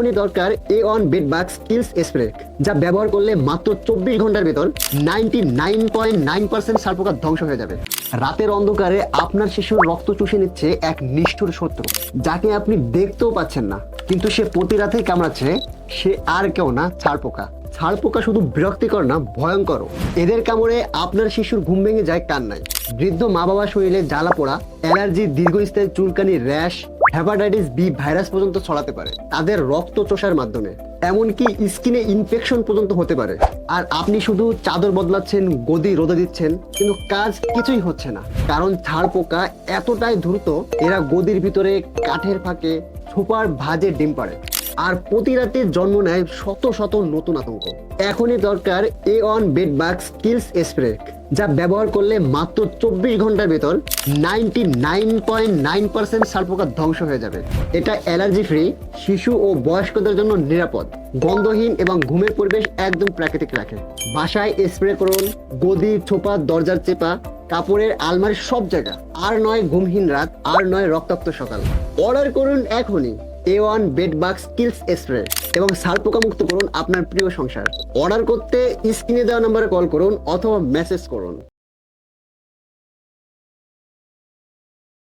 এখনই দরকার A on bed bugs kills spray যা ব্যবহার করলে মাত্র চব্বিশ ঘণ্টার ভেতর ninety nine point nine percent সারপোকা ধ্বংস হয়ে যাবে। রাতের অন্ধকারে আপনার শিশুর রক্ত চুষে নিচ্ছে এক নিষ্ঠুর শত্রু, যাকে আপনি দেখতেও পাচ্ছেন না, কিন্তু সে প্রতি রাতেই কামড়াচ্ছে, সে আর কেউ না, ছাড়পোকা। ছাড়পোকা শুধু বিরক্তিকর না ভয়ঙ্কর এদের কামড়ে আপনার শিশুর ঘুম ভেঙে যায় কান্নায়। বৃদ্ধ মা বাবা শরীরে জ্বালা পোড়া, অ্যালার্জি, দীর্ঘস্থায়ী চুলকানি, র্যাশ হ্যাপাটাইটিস বি ভাইরাস পর্যন্ত ছড়াতে পারে, তাদের রক্ত চোষার মাধ্যমে। এমনকি স্কিনে ইনফেকশন পর্যন্ত হতে পারে। আর আপনি শুধু চাদর বদলাচ্ছেন, গদি রোদে দিচ্ছেন, কিন্তু কাজ কিছুই হচ্ছে না। কারণ ছাড় পোকা এতটাই দ্রুত, এরা গদির ভিতরে কাঠের ফাঁকে সুপার ভাজে ডিম পাড়ে। আর প্রতি রাতে জন্ম নেয় শত শত নতুন আতঙ্ক। এখনই দরকার A on bed bugs kills spray যা ব্যবহার করলে মাত্র চব্বিশ ঘণ্টার ভেতর ninety nine point nine percent সালপোকা ধ্বংস হয়ে যাবে। এটা অ্যালার্জি ফ্রি শিশু ও বয়স্কদের জন্য নিরাপদ, গন্ধহীন এবং ঘুমের পরিবেশ একদম প্রাকৃতিক রাখে। বাসায় স্প্রে করুন, গদি, ছোপা, দরজার চেপা, কাপড়ের আলমারির সব জায়গা। আর নয় ঘুমহীন রাত, আর নয় রক্তাক্ত সকাল। অর্ডার করুন এখনই। A one bed bugs kills spray এবং সালপোকা মুক্ত করুন আপনার প্রিয় সংসার। অর্ডার করতে স্ক্রিনে দেওয়া নম্বরে কল করুন অথবা মেসেজ করুন।